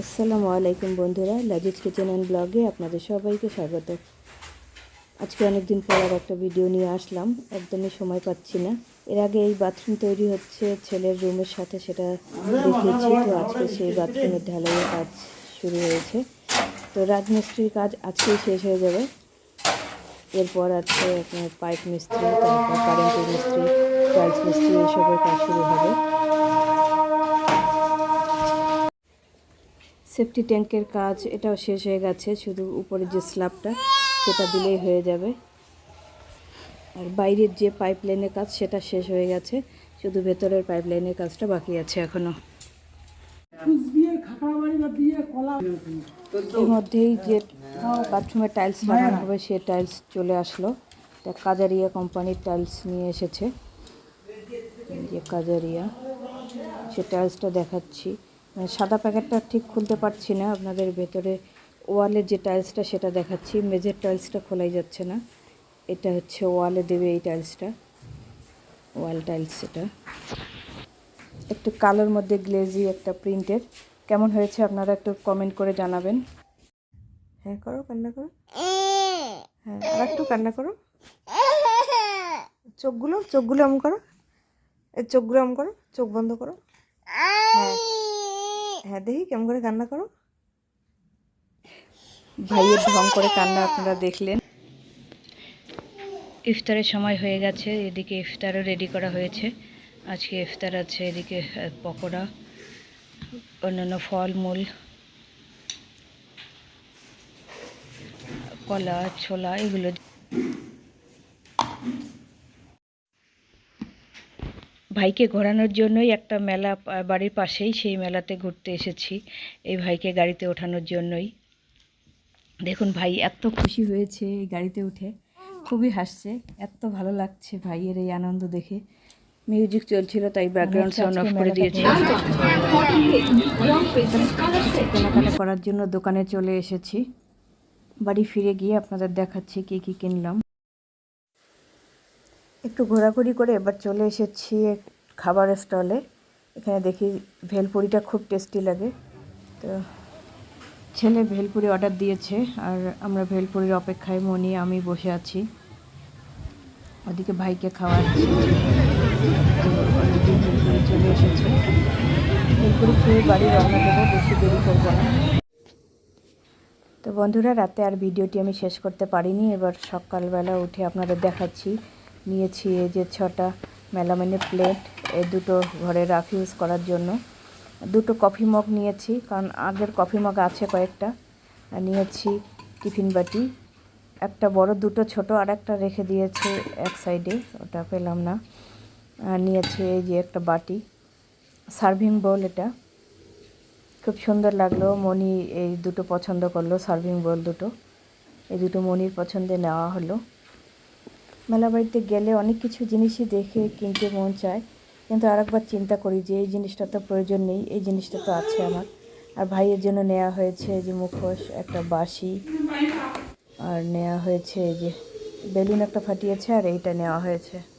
আসসালামু আলাইকুম বন্ধুরা, লাজিজ কিচেন অ্যান্ড ব্লগে আপনাদের সবাইকে স্বাগত। আজকে অনেক দিন পর আর একটা ভিডিও নিয়ে আসলাম, একদমই সময় পাচ্ছি না। এর আগে এই বাথরুম তৈরি হচ্ছে, ছেলের রুমের সাথে সেটা দেখিয়েছি, তো আজকে সেই বাথরুমের ঢালাইয়ের কাজ শুরু হয়েছে। তো রাজমিস্ত্রির কাজ আজকেই শেষ হয়ে যাবে। এরপর আছে আপনার পাইপ মিস্ত্রি, তারপর কারেন্টের মিস্ত্রি, টাইলস মিস্ত্রি, এসবের কাজ শুরু হবে। সেফটি ট্যাঙ্কের কাজ এটাও শেষ হয়ে গেছে, শুধু উপরে যে স্ল্যাবটা, সেটা দিলেই হয়ে যাবে। আর বাইরের যে পাইপ কাজ, সেটা শেষ হয়ে গেছে, শুধু ভেতরের পাইপ লাইনের কাজটা বাকি আছে এখনও এর মধ্যেই যে বাথরুমের টাইলস লাগানো হবে, সে টাইলস চলে আসলো। তা কাজারিয়া কোম্পানির টাইলস নিয়ে এসেছে। যে কাজারিয়া, সে টাইলসটা দেখাচ্ছি। সাদা প্যাকেটটা ঠিক খুলতে পারছি না। আপনাদের ভেতরে ওয়ালের যে টাইলসটা সেটা দেখাচ্ছি। মেঝের টাইলসটা খোলাই যাচ্ছে না। এটা হচ্ছে ওয়ালে দেবে এই টাইলসটা। ওয়াল টাইলস এটা। একটু কালোর মধ্যে গ্লেজি একটা প্রিন্টের। কেমন হয়েছে আপনারা একটু কমেন্ট করে জানাবেন। হ্যাঁ করো, কান্না করো। হ্যাঁ আর একটু কান্না করো। চোখগুলো চোখগুলো এমন করো। চোখগুলো এমন করো, চোখ বন্ধ করো। হ্যাঁ। হ্যাঁ দেখি কেমন করে কান্না করো। ভাইয়ের ঢং করে কান্না আপনারা দেখলেন। ইফতারের সময় হয়ে গেছে, এদিকে ইফতারও রেডি করা হয়েছে। আজকে ইফতার আছে এদিকে পকোড়া, অন্যান্য ফলমূল। কলা, ছোলা, এগুলো ভাইকে ঘোরানোর জন্যই একটা মেলা বাড়ির পাশেই সেই মেলাতে ঘুরতে এসেছি এই ভাইকে গাড়িতে ওঠানোর জন্যই। দেখুন ভাই এত খুশি হয়েছে এই গাড়িতে উঠে। খুবই হাসছে এত ভালো লাগছে ভাইয়ের এই আনন্দ দেখে। মিউজিক চলছিল তাই ব্যাকগ্রাউন্ড সাউন্ড অফ করে দিয়েছি। কেনাকাটা করার জন্য দোকানে চলে এসেছি। বাড়ি ফিরে গিয়ে আপনাদের দেখাচ্ছি কি কি কিনলাম। একটু ঘোরাঘুরি করে এবার চলে এসেছি এক খাবারের স্টলে। এখানে দেখি ভেলপুরিটা খুব টেস্টি লাগে। তো ছেলে ভেলপুরি অর্ডার দিয়েছে আর আমরা ভেলপুরির অপেক্ষায় মনি, আমি বসে আছি। ওদিকে ভাইকে খাওয়াচ্ছি। চলে এসেছে। ভেলপুরি খেয়ে বাড়ি রওনা দেবো, বেশি দেরি করব না। তো বন্ধুরা, রাতে আর ভিডিওটি আমি শেষ করতে পারিনি। এবার সকালবেলা উঠে আপনাদের দেখাচ্ছি নিয়েছি এই যে ছটা মেলামেনে প্লেট, এই দুটো ঘরে রাফ ইউজ করার জন্য। দুটো কফি মগ নিয়েছি, কারণ আগের কফি মগ আছে কয়েকটা। নিয়েছি টিফিন বাটি। একটা বড়, দুটো ছোট আর একটা রেখে দিয়েছে এক সাইডে, ওটা পেলাম না। আর নিয়েছি এই যে একটা বাটি। সার্ভিং বোল এটা। খুব সুন্দর লাগল, মনি এই দুটো পছন্দ করল, সার্ভিং বোল দুটো। এই দুটো মনির পছন্দে নেওয়া হলো। মেলা বাড়িতে গেলে অনেক কিছু জিনিসই দেখে কিনতে মন চায়। কিন্তু আরেকবার চিন্তা করি যে, এই জিনিসটা তো প্রয়োজন নেই, এই জিনিসটা তো আছে আমার। আর ভাইয়ের জন্য নেওয়া হয়েছে যে মুখোশ, একটা বাসি আর নেওয়া হয়েছে যে বেলুন একটা ফাটিয়েছে আর এইটা নেওয়া হয়েছে।